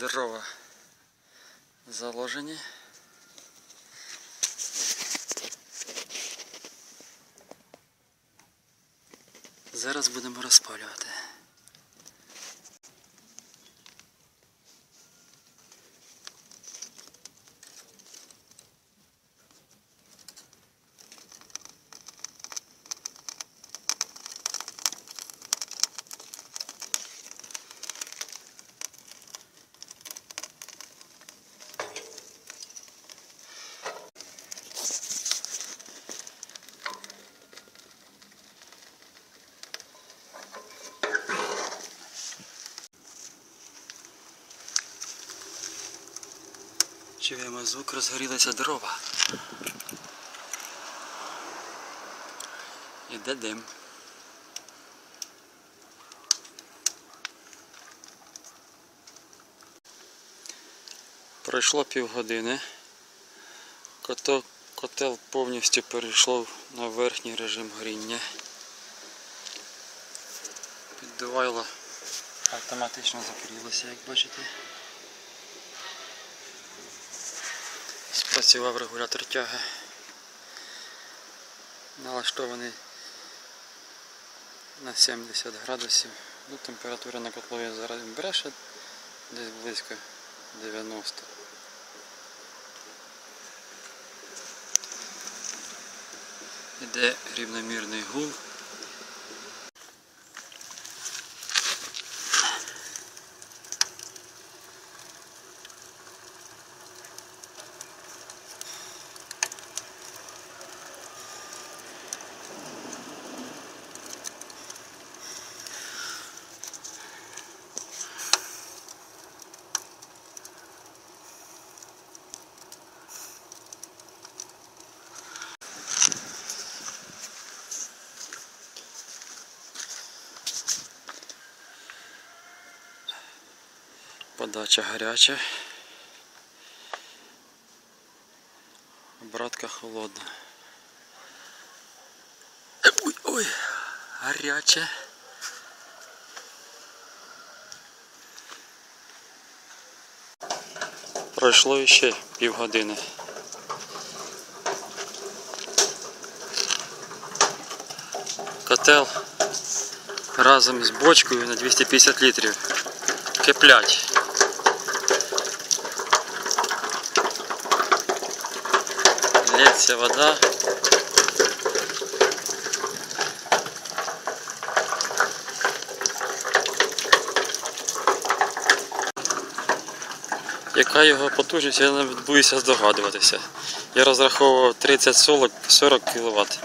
дрова заложені. Зараз будемо розпалювати. Чуємо звук, розгорілися дрова. Іде дим. Пройшло півгодини. Котел, котел повністю перейшов на верхній режим горіння. Піддувайло автоматично закрилося, як бачите. Спрацював регулятор тяги. Налаштований на 70 градусів. Ну, температура на котлові зараз бреше десь близько 90. Іде рівномірний гул. Подача гаряча. Обратка холодна. Ой, ой, гаряче. Пройшло ще півгодини. Котел разом з бочкою на 250 літрів киплять. Лється вода. Яка його потужність, я навіть боюся здогадуватися. Я розраховував 30-40 40 кВт.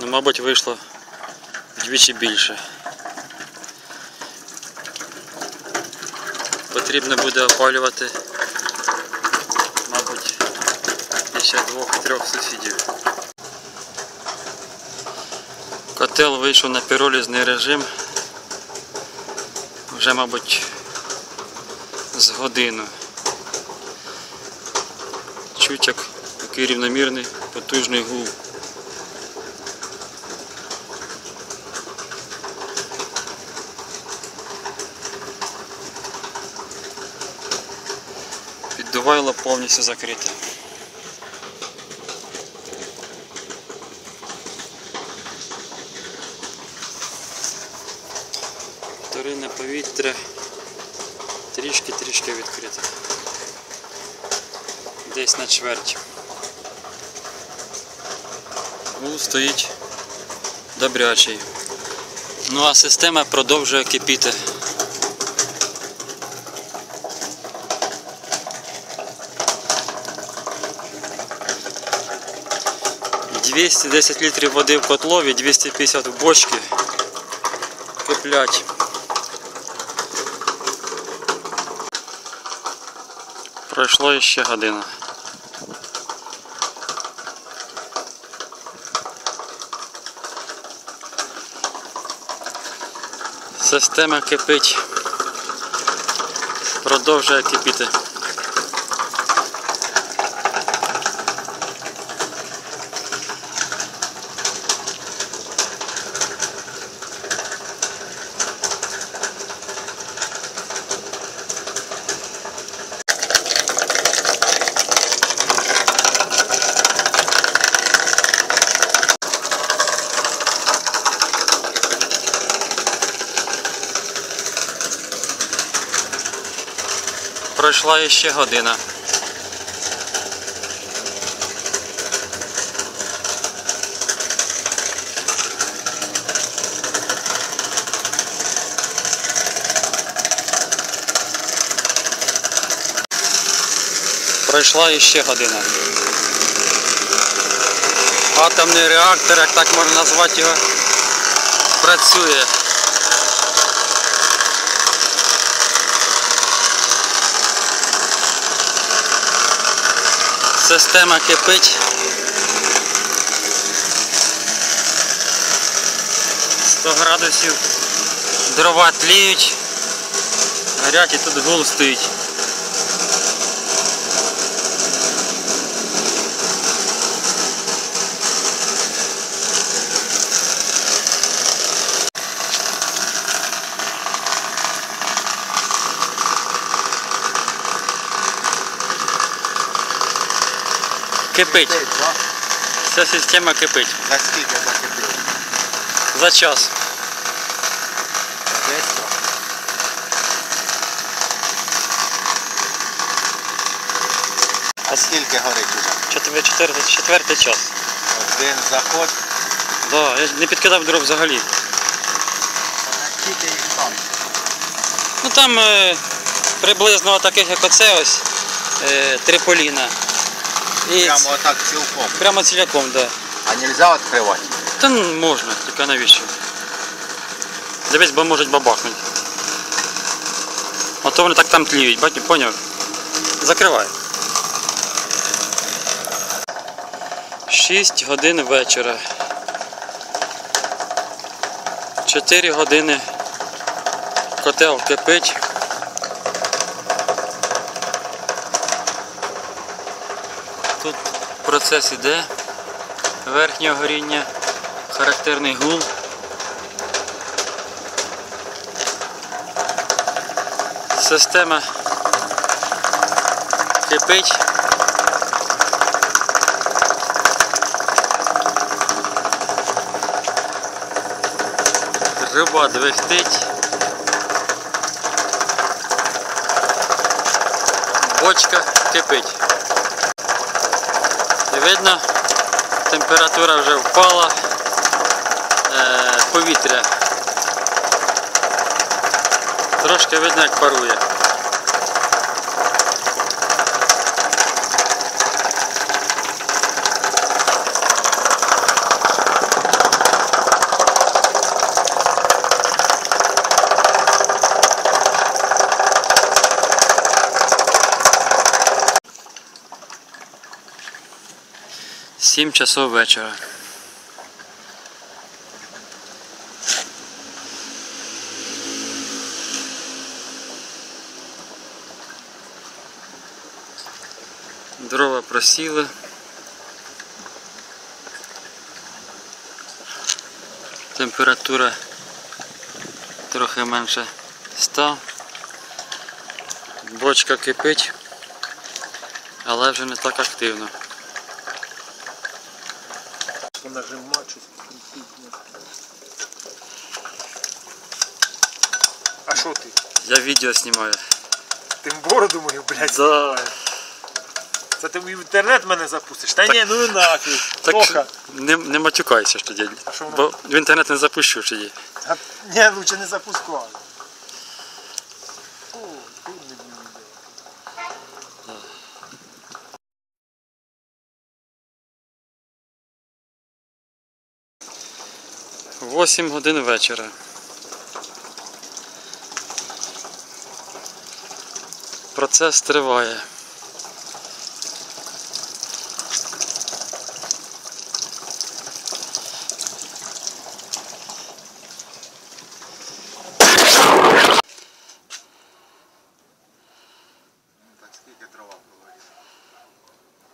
Ну, мабуть, вийшло вдвічі більше. Потрібно буде опалювати, мабуть, ще двох-трьох сусідів. Котел вийшов на піролізний режим вже, мабуть, з годину. Чуть такий рівномірний потужний гул. Піддувайло повністю закрите. Повітря трішки-трішки відкрите. Десь на чверть. Гул стоїть добрячий. Ну а система продовжує кипіти. Двісті літрів води в котлові, 250 в бочці. Киплять. Пройшло ще година. Система кипить. Продовжує кипіти. Пройшла іще година. Пройшла іще година. Атомний реактор, як так можна назвати його, працює. Система кипить. 100 градусів. Дрова тліють. Горять і тут гул стоїть. Кипить. Вся система кипить. За скільки закипіло? За час. Десять. А скільки горить уже? Четвер- Четвертий, четвертий час. Один заход. Да, я ж не підкидав дров взагалі. Скільки їх там? Ну там е, приблизно таких, як оце ось, е, три поліна. І Прямо ц- отак цілком. прямо ціляком, да. А нельзя відкривати? Та ну, можна, тільки навіщо? Дивись, бо можуть бабахнути. А то вони так там тліють, бать, поняв? Закривай. 6 годин вечора. 4 години котел кипить. Тут процес іде верхнього горіння, характерний гул. Система кипить. Труба двихтить. Бочка кипить. Видно, температура вже впала, е, повітря. Трошки видно, як парує. Сім часов вечора. Дрова просіли. Температура трохи менше 100. Бочка кипить, але вже не так активно. Крутить. А що ти? Я відео знімаю. Ти в бороду мою, блядь. Да. Це ти в інтернет мене запустиш? Та ні, ну нафіг. Так Тоха. не, не матюкайся ж тоді. А що воно? Бо в інтернет не запущу тоді. Та- Ні, лучше не запускай. було годин вечора. Процес триває.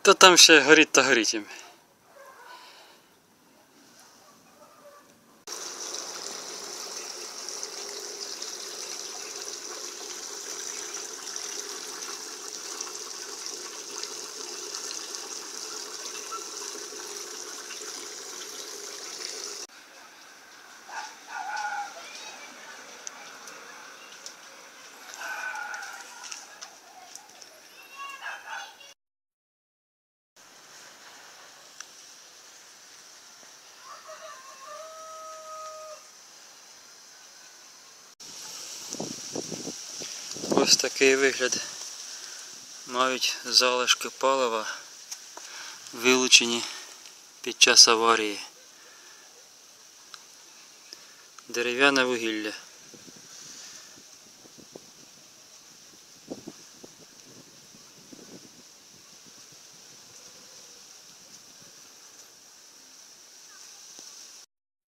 Та там ще горіть та горіть їм. Ось такий вигляд. Мають залишки палива, вилучені під час аварії. Дерев'яне вугілля.